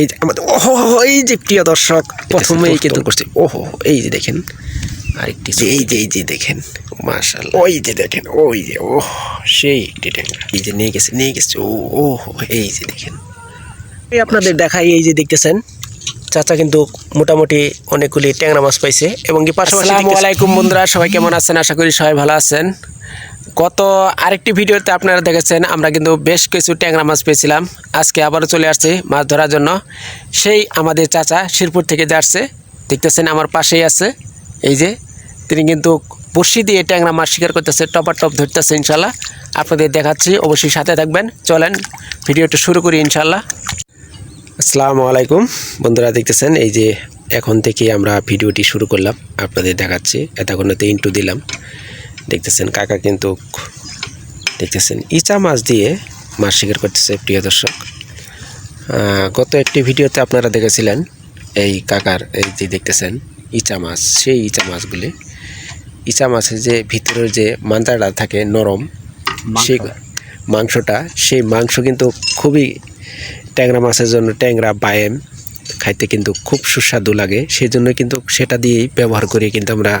এই যে আমাদের ওহো এই যে প্রিয় দর্শক প্রথমেই কিন্তু করছে। ওহো এই যে দেখেন আরেকটি এই যে এই যে দেখেন মার্শাল ওই যে দেখেন ওই যে ওহ সেই একটি ট্যাংরা এই যে নিয়ে গেছে নিয়ে গেছে ও ওহো এই যে দেখেন। এই আপনাদের দেখাই এই যে দেখতেছেন চাচা কিন্তু মোটামুটি অনেকগুলি ট্যাংরা মাছ পাইছে এবং কি পাশাপাশি আসসালামু আলাইকুম বন্ধুরা সবাই কেমন আছেন? আশা করি সবাই ভালো আছেন। গত আরেকটি ভিডিওতে আপনারা দেখেছেন, আমরা কিন্তু বেশ কিছু ট্যাংরা মাছ পেয়েছিলাম। আজকে আবারও চলে আসছি মাছ ধরার জন্য। সেই আমাদের চাচা শিরপুর থেকে যাচ্ছে, দেখতেছেন আমার পাশেই আছে। এই যে, তিনি কিন্তু বড়শি দিয়ে ট্যাংরা মাছ শিকার করতেছে, টপার টপ ধরতেছে ইনশাল্লাহ। আপনাদের দেখাচ্ছি, অবশ্যই সাথে থাকবেন। চলেন, ভিডিওটা শুরু করি ইনশাল্লাহ। আসসালামু আলাইকুম। বন্ধুরা দেখতেছেন, এই যে এখন থেকে আমরা ভিডিওটি শুরু করলাম। আপনাদের দেখাচ্ছি এতক্ষণতে ইন্টু দিলাম। দেখতেছেন কাকা কিন্তু দেখতেছেন ইচা মাছ দিয়ে মাছ শিকার করতেছে প্রিয় দর্শক। গত একটি ভিডিওতে আপনারা দেখেছিলেন এই কাকার এই যে দেখতেছেন ইচা মাছ সেই ইচা মাছগুলি। ইচা মাছের যে ভিতরের যে মান্তাটা থাকে নরম সেই মাংসটা সেই মাংস কিন্তু খুবই ট্যাংরা মাছের জন্য ট্যাংরা বায়েম খাইতে কিন্তু খুব সুস্বাদু লাগে। সেই জন্য কিন্তু সেটা দিয়েই ব্যবহার করে কিন্তু আমরা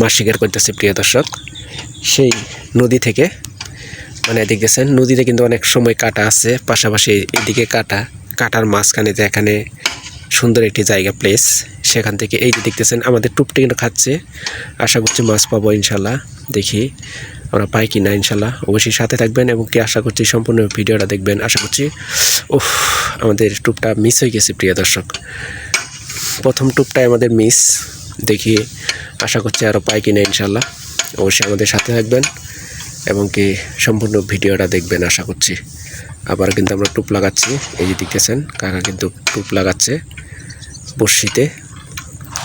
মাছ শিকার করতেছি, প্রিয় দর্শক। সেই নদী থেকে মানে দেখতেছেন নদীতে কিন্তু অনেক সময় কাটা আছে, পাশাপাশি এদিকে কাটা, কাটার মাঝখানে যে এখানে সুন্দর একটি জায়গা প্লেস সেখান থেকে এই যে দেখতেছেন, আমাদের টুপটি কিন্তু খাচ্ছে। আশা করছি মাছ পাবো ইনশাল্লাহ, দেখি। আমরা পাই কি না ইনশাল্লাহ অবশ্যই সাথে থাকবেন এবং কি আশা করছি সম্পূর্ণ ভিডিওটা দেখবেন। আশা করছি উফ আমাদের টুপটা মিস হয়ে গেছে প্রিয় দর্শক। প্রথম টুপটাই আমাদের মিস দেখি আশা করছি আরও পাই কি না ইনশাল্লাহ। অবশ্যই আমাদের সাথে থাকবেন এবং কি সম্পূর্ণ ভিডিওটা দেখবেন আশা করছি। আবার কিন্তু আমরা টুপ লাগাচ্ছি এই যে দেখতেছেন কাকা কিন্তু টুপ লাগাচ্ছে বর্ষিতে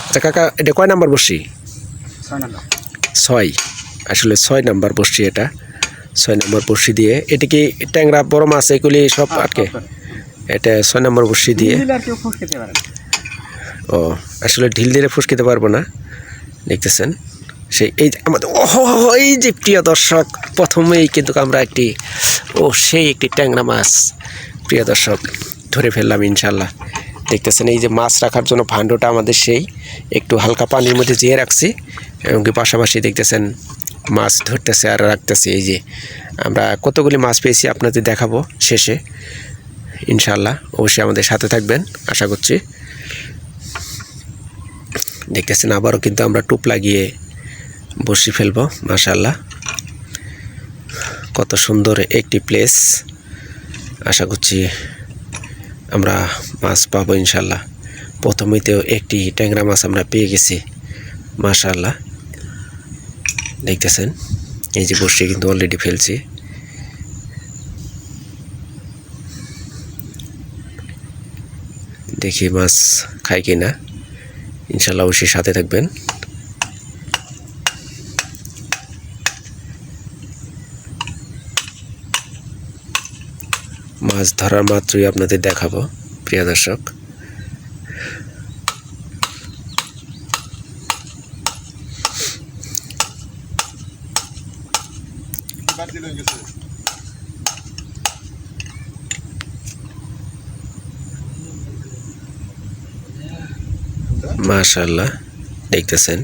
আচ্ছা কাকা এটা কয় নাম্বার বর্ষি ছয়। আসলে ছয় নাম্বার বর্ষি এটা। ছয় নম্বর বর্ষি দিয়ে এটা কি ট্যাংরা বড় মাছ এগুলি সব আটকে? এটা ছয় নম্বর বর্ষি দিয়ে। ও আসলে ঢিল দিলে ফুসকিতে পারব না দেখতেছেন। সেই এই আমাদের ওহো এই যে প্রিয় দর্শক প্রথমেই কিন্তু আমরা একটি ও সেই একটি ট্যাংরা মাছ প্রিয় দর্শক ধরে ফেললাম ইনশাল্লাহ দেখতেছেন এই যে মাছ রাখার জন্য ভাণ্ডটা আমাদের সেই একটু হালকা পানির মধ্যে জিয়ে রাখছি এবং কি পাশাপাশি দেখতেছেন মাছ ধরতেছে আর রাখতেছে, এই যে আমরা কতগুলি মাছ পেয়েছি আপনাদের দেখাবো শেষে। ইনশাল্লাহ অবশ্যই আমাদের সাথে থাকবেন, আশা করছি। দেখতেছেন আবারও কিন্তু আমরা টুপ লাগিয়ে বসি ফেলব মাশাল্লাহ কত সুন্দর একটি প্লেস। আশা করছি আমরা মাছ পাবো ইনশাল্লাহ প্রথমেতেও একটি ট্যাংরা মাছ আমরা পেয়ে গেছি মাশাল্লাহ দেখতেছেন। এই যে বসে কিন্তু অলরেডি ফেলছি। দেখি মাছ খাই কি না ইনশাল্লাহ অবশ্যই সাথে থাকবেন। মাছ ধরার মাত্রই আপনাদের দেখাবো, প্রিয় দর্শক। মাশাল্লাহ দেখতেছেন।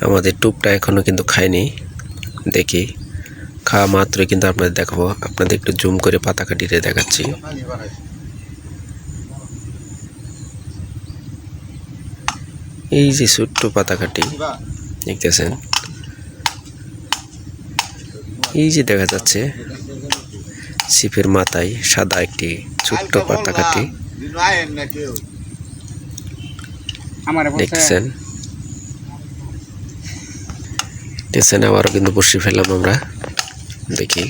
আমাদের টুপটা এখনও কিন্তু খায়নি। দেখি, খাওয়া মাত্রই কিন্তু আপনাদের দেখাবো। আপনাদের একটু জুম করে পাতা কাটিয়ে দেখাচ্ছি। এই যে ছোট্ট পাতা কাটি দেখতেছেন? এই যে দেখা যাচ্ছে ছিপের মাথায় সাদা একটি ছোট্ট পাতা কাটি দেখতেছেন দেখছেন? আবারও কিন্তু বসে ফেললাম আমরা। দেখি।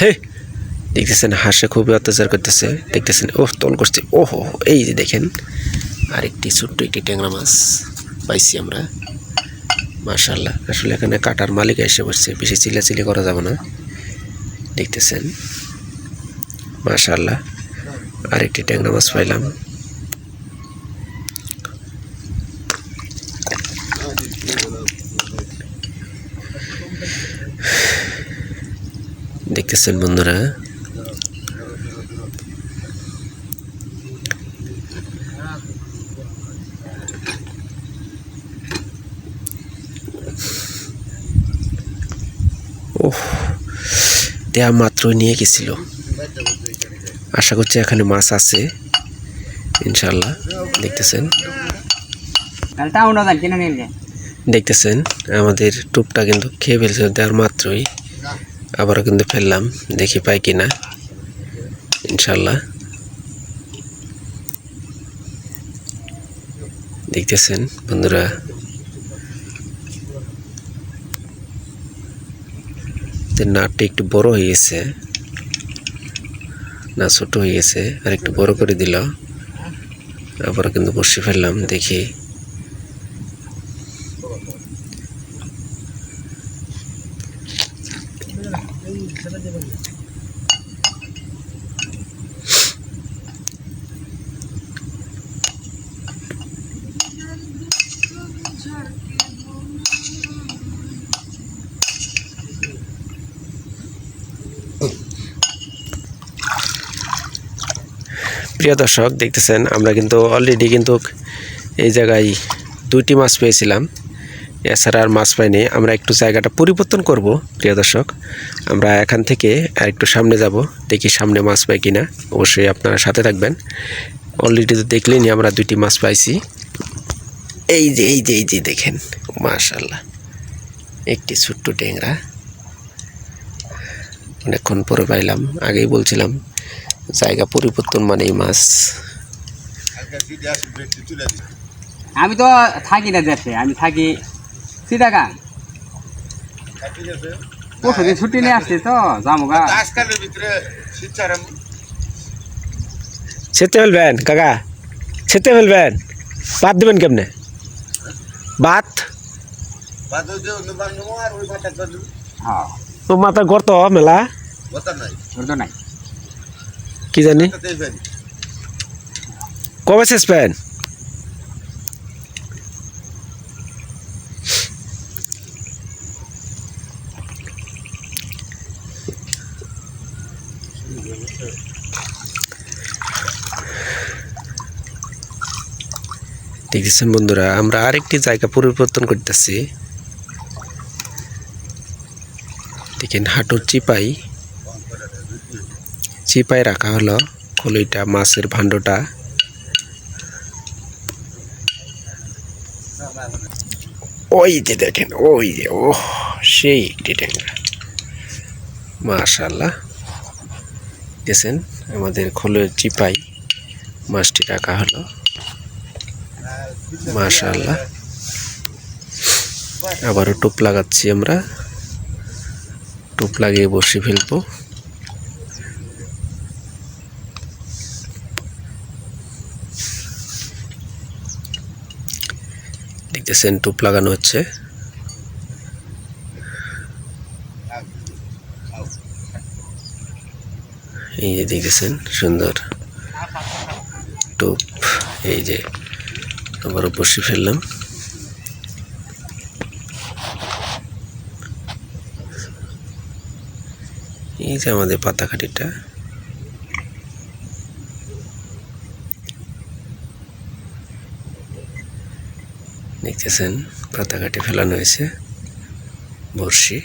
হ্যাঁ। দেখতেছেন হাসে খুবই অত্যাচার করতেছে। দেখতেছেন ও তল করছে। ও হো হো, এই যে দেখেন আরেকটি ছোট্ট একটি ট্যাংরা মাছ পাইছি আমরা। মাশাল্লাহ আসলে এখানে কাটার মালিক এসে বসছে। বেশি চিল্লাচিল্লি করা যাবে না। দেখতেছেন। মাশাল্লাহ আরেকটি ট্যাংরা মাছ পাইলাম। দেখতেছেন বন্ধুরা ওহ দেয়া মাত্রই নিয়ে গেছিল। আশা করছি এখানে মাছ আছে। ইনশাল্লাহ দেখতেছেন। দেখতেছেন আমাদের টুপটা কিন্তু খেয়ে ফেলছে দেওয়ার মাত্রই। আবারও কিন্তু ফেললাম দেখি পাই কিনা। ইনশাল্লাহ দেখতেছেন বন্ধুরা। যে একটু বড় হয়ে গেছে, না ছোট হয়ে গেছে, আর একটু বড় করে দিল। আবার কিন্তু বসে ফেললাম, দেখি প্রিয় দর্শক, দেখতেছেন, আমরা কিন্তু অলরেডি কিন্তু এই জায়গায় দুইটি মাছ পেয়েছিলাম। এছাড়া আর মাছ পাইনি। আমরা একটু জায়গাটা পরিবর্তন করব, প্রিয় দর্শক। আমরা এখান থেকে আর একটু সামনে যাব, দেখি সামনে মাছ পাই কিনা। অবশ্যই আপনারা সাথে থাকবেন। অলরেডি তো দেখলেনি আমরা দুইটি মাছ পাইছি। এই যে এই যে এই যে দেখেন মাশাল্লাহ একটি ছোট্ট ট্যাংরা। অনেকক্ষণ পরে পাইলাম, আগেই বলছিলাম জায়গা পরিবর্তন মানেই মাছ। আমি তো থাকি না দেশে আমি থাকি সিটাগাং পরশু দিন ছুটি নিয়ে আসছে তো যাব গা। আজকালের ভিতরে ছেতে ফেলবেন কাকা। ছেতে ফেলবেন। ভাত দেবেন কেমনে? ভাত বাদ? করলু হ্যাঁ মাথা গর্ত মেলা? নাই ওর নাই। কি জানি? কবে শেষ পেন দেখতেছেন বন্ধুরা আমরা আরেকটি জায়গা পরিবর্তন করতেছি। দেখেন হাঁটুর চিপাই। চিপাই রাখা হলো কলইটা মাছের ভাণ্ডটা। ওই যে দেখেন, ওই যে ও সেই একটি ট্যাংরা। মাশাল্লাহ দেখছেন? আমাদের খোলের চিপাই মাছটি রাখা হলো। মাশাল্লাহ আবারও টোপ লাগাচ্ছি আমরা। টোপ লাগিয়ে বসে ফেলব। দেখতেছেন, টোপ লাগানো হচ্ছে। এই যে দেখতেছেন, সুন্দর টোপ। এই যে আবারও বসে ফেললাম। এই যে আমাদের পাতাকাঠিটা দেখতেছেন পাতা কাটে ফেলানো হয়েছে, বড়শি।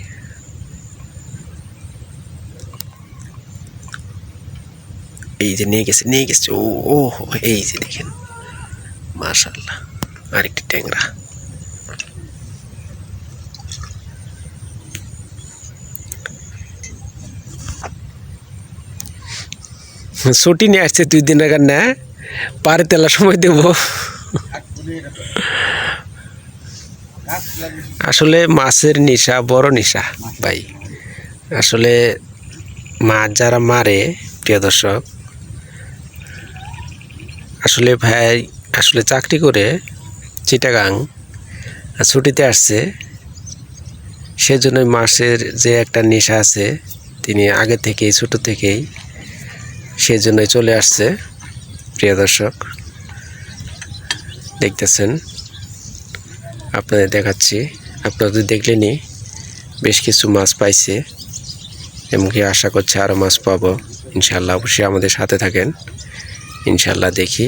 এই যে নিয়ে গেছে নিয়ে গেছে, ও ও এই যে দেখেন মাশাল্লাহ আরেকটি ট্যাংরা। ছুটি নিয়ে আসছে, দুই দিন আগে, না? পারে তেলার সময় দেবো। আসলে মাছের নেশা বড় নেশা, ভাই। আসলে মাছ যারা মারে, প্রিয় দর্শক, আসলে ভাই, আসলে চাকরি করে চিটাগাং ছুটিতে আসছে সেজন্য মাছের যে একটা নেশা আছে, তিনি আগে থেকেই, ছোটো থেকেই সেজন্যই চলে আসছে, প্রিয় দর্শক। দেখতেছেন। আপনাদের দেখাচ্ছি। আপনাদের দেখলেনি বেশ কিছু মাছ পাইছে এমনকি আশা করছে আরও মাছ পাবো। ইনশাল্লাহ অবশ্যই আমাদের সাথে থাকেন। ইনশাল্লাহ দেখি।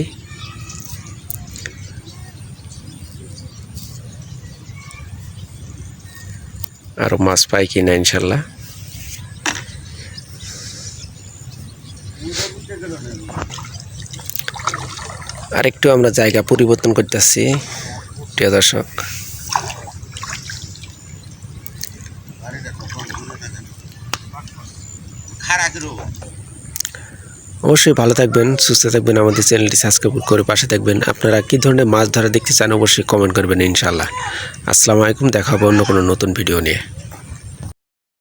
আরও মাছ পাই কি না ইনশাল্লাহ আরেকটু আমরা জায়গা পরিবর্তন করতেছি। প্রিয় দর্শক। অবশ্যই ভালো থাকবেন, সুস্থ থাকবেন, আমাদের চ্যানেলটি সাবস্ক্রাইব করে পাশে থাকবেন। আপনারা কী ধরনের মাছ ধরা দেখতে চান, অবশ্যই কমেন্ট করবেন ইনশাল্লাহ আসসালামু আলাইকুম, দেখা হবে অন্য কোনো নতুন ভিডিও নিয়ে।